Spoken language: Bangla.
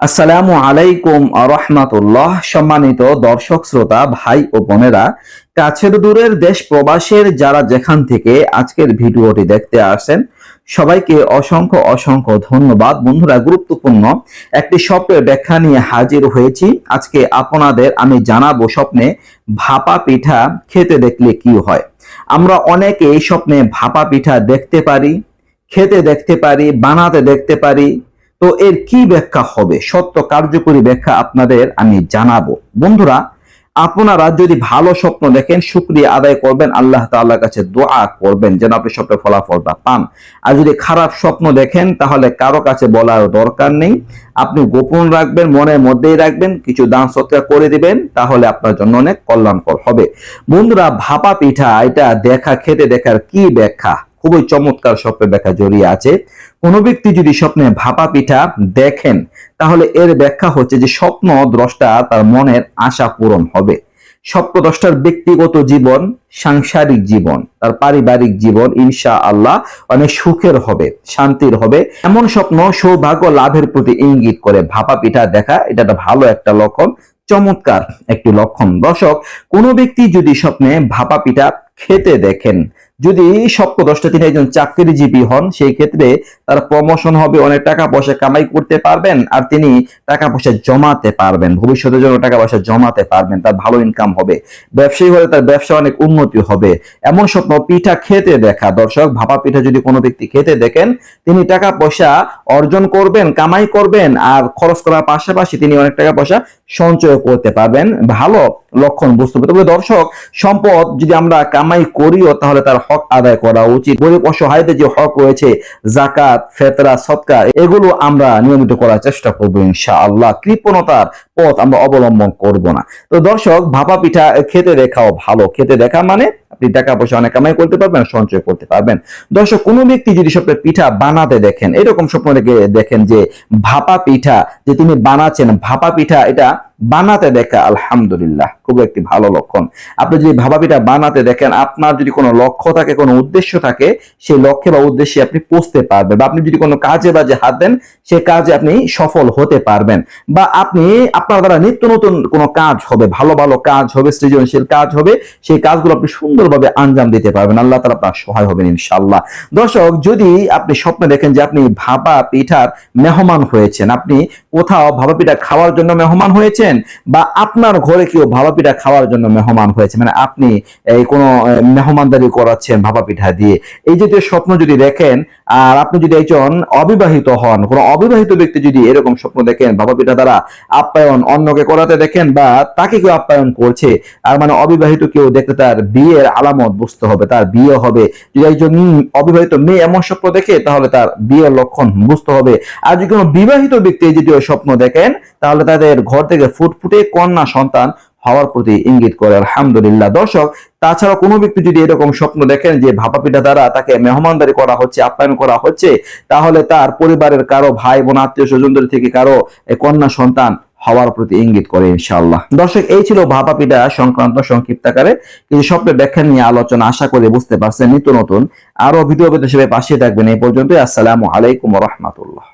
আসসালামু আলাইকুম রহমাতুল্লাহ সম্মানিত দর্শক, শ্রোতা, ভাই ও বোনেরা, কাছের দূরের দেশ প্রবাসের যারা যেখান থেকে আজকের ভিডিওটি দেখতে আসেন সবাইকে অসংখ্য অসংখ্য ধন্যবাদ। বন্ধুরা, গুরুত্বপূর্ণ একটি স্বপ্নের ব্যাখ্যা নিয়ে হাজির হয়েছি। আজকে আপনাদের আমি জানাব স্বপ্নে ভাপা পিঠা খেতে দেখলে কি হয়। আমরা অনেকে এই স্বপ্নে ভাপা পিঠা দেখতে পারি, খেতে দেখতে পারি, বানাতে দেখতে পারি তো এর কি ব্যাখ্যা হবে? সত্য কার্যকরী ব্যাখ্যা আপনাদের আমি জানাব। বন্ধুরা, আপনারা যদি ভালো স্বপ্ন দেখেন, শুক্রিয়া আদায় করবেন, আল্লাহ তাআলার কাছে দোয়া করবেন, যেন আপনি স্বপ্নের ফলাফলটা পান। আর যদি খারাপ স্বপ্ন দেখেন, তাহলে কারও কাছে বলার দরকার নেই। আপনি গোপন রাখবেন, মনের মধ্যেই রাখবেন, কিছু দান সৎকার করে দিবেন, তাহলে আপনার জন্য অনেক কল্যাণকর হবে। বন্ধুরা, ভাপা পিঠা, এটা দেখা, খেতে দেখার কি ব্যাখ্যা? খুবই চমৎকার স্বপ্নের ব্যাখ্যা জড়িয়ে আছে। কোনো ব্যক্তি যদি স্বপ্নে ভাপা পিঠা দেখেন, তাহলে এর ব্যাখ্যা হচ্ছে যে স্বপ্ন দ্রষ্টা তার মনের আশা পূরণ হবে। স্বপ্নদ্রষ্টার ব্যক্তিগত জীবন, সাংসারিক জীবন, তার পারিবারিক জীবন ইনশা আল্লাহ অনেক সুখের হবে, শান্তির হবে। এমন স্বপ্ন সৌভাগ্য লাভের প্রতি ইঙ্গিত করে ভাপা পিঠা দেখা, এটা একটা ভালো একটা লক্ষণ, চমৎকার একটি লক্ষণ। দর্শক, কোনো ব্যক্তি যদি স্বপ্নে ভাপা পিঠা খেতে দেখেন যদি স্বপ্নদ্রষ্টা তিনি একজন চাকরিজীবী হন, সেই ক্ষেত্রে তার প্রমোশন হবে, অনেক টাকা পয়সা কামাই করতে পারবেন আর তিনি টাকা পয়সা জমাতে পারবেন। ভবিষ্যতের জন্য টাকা পয়সা জমাতে পারবেন, তার ভালো ইনকাম হবে। ব্যবসায়ী হলে তার ব্যবসা অনেক উন্নতি হবে। এমন স্বপ্ন পিঠা খেতে দেখা। দর্শক, ভাপা পিঠা যদি কোনো ব্যক্তি খেতে দেখেন, তিনি টাকা পয়সা অর্জন করবেন, কামাই করবেন আর খরচ করার পাশাপাশি তিনি অনেক টাকা পয়সা সঞ্চয় করতে পারবেন। ভালো লক্ষণ বুঝতে হবে। তবে দর্শক, সম্পদ যদি আমরা কামাই করিও, তাহলে তার হক আদায় করা উচিত। গরিব অসহায়দের যে হক রয়েছে জাকাত ফেতরা সৎকার এগুলো আমরা নিয়মিত করার চেষ্টা করব ইনশাআল্লাহ। কৃপণতার পথ আমরা অবলম্বন করব না। তো দর্শক, ভাপা পিঠা খেতে দেখাও ভালো। খেতে দেখা মানে আপনি টাকা পয়সা অনেক কামাই করতে পারবেন, সঞ্চয় করতে পারবেন। দর্শক, কোনো ব্যক্তি যদি স্বপ্নে পিঠা বানাতে দেখেন, এরকম স্বপ্ন দেখে দেখেন যে ভাপা পিঠা যে তিনি বানাচ্ছেন, ভাপা পিঠা এটা বানাতে দেখা, আলহামদুলিল্লাহ, খুব একটি ভালো লক্ষণ। আপনি যদি পিঠা বানাতে দেখেন, আপনার যদি কোনো লক্ষ্য থাকে, কোনো উদ্দেশ্য থাকে, সেই লক্ষ্যে বা উদ্দেশ্যে আপনি পৌঁছতে পারবেন বা আপনি যদি কোনো কাজে বাজে হাত দেন, সে কাজে আপনি সফল হতে পারবেন। বা আপনি, আপনার দ্বারা নিত্য নতুন কোনো কাজ হবে, ভালো ভালো কাজ হবে, সৃজনশীল কাজ হবে, সেই কাজগুলো আপনি সুন্দরভাবে আঞ্জাম দিতে পারবেন। আল্লাহ তালা আপনার সহায় হবেন ইনশাল্লাহ দর্শক, যদি আপনি স্বপ্নে দেখেন যে আপনি ভাপা পিঠার মেহমান হয়েছেন, আপনি কোথাও ভাপা পিঠা খাওয়ার জন্য মেহমান হয়েছেন বা আপনার ঘরে কেউ ভাপা পিঠা খাওয়ার জন্য মেহমান হয়েছে? মানে আপনি এই কোনো মেহমানদারি করাচ্ছেন ভাপা পিঠা দিয়ে। এই জাতীয় স্বপ্ন যদি দেখেন, আর আপনি যদি একজন অবিবাহিত হন, কোনো অবিবাহিত ব্যক্তি যদি এরকম স্বপ্ন দেখেন, ভাপা পিঠা দ্বারা আপ্যায়ন অন্যকে করাতে দেখেন বা তাকে কেউ আপ্যায়ন করছে আর মানে অবিবাহিত কেউ দেখতে তার বিয়ের আলামত বুঝতে হবে, তার বিয়ে হবে। যদি একজন অবিবাহিত মেয়ে এমন স্বপ্ন দেখে, তাহলে তার বিয়ের লক্ষণ বুঝতে হবে। আর যদি কোনো বিবাহিত ব্যক্তি যদি ওই স্বপ্ন দেখেন, তাহলে তাদের ঘর থেকে ফুটফুটে কন্যা সন্তান হওয়ার প্রতি ইঙ্গিত করে। আলহামদুলিল্লাহ। দর্শক তাছাড়া কোনো ব্যক্তি যদি এরকম স্বপ্ন দেখেন যে ভাপা পিঠা দ্বারা তাকে মেহমানদারি করা হচ্ছে, আপ্যায়ন করা হচ্ছে, তাহলে তার পরিবারের কারও ভাই বোন, আত্মীয় স্বজনদের থেকে কারও কন্যা সন্তান হওয়ার প্রতি ইঙ্গিত করে ইনশাআল্লাহ। দর্শক, এই ছিল ভাপা পিঠা সংক্রান্ত সংক্ষিপ্ত আকারে কিছু স্বপ্নের ব্যাখ্যা নিয়ে আলোচনা আশা করে বুঝতে পারছেন। নিত্য নতুন আরও ভিডিও সেভাবে পাশে থাকবেন। এই পর্যন্ত আসসালামু আলাইকুম রহমতুল্লাহ।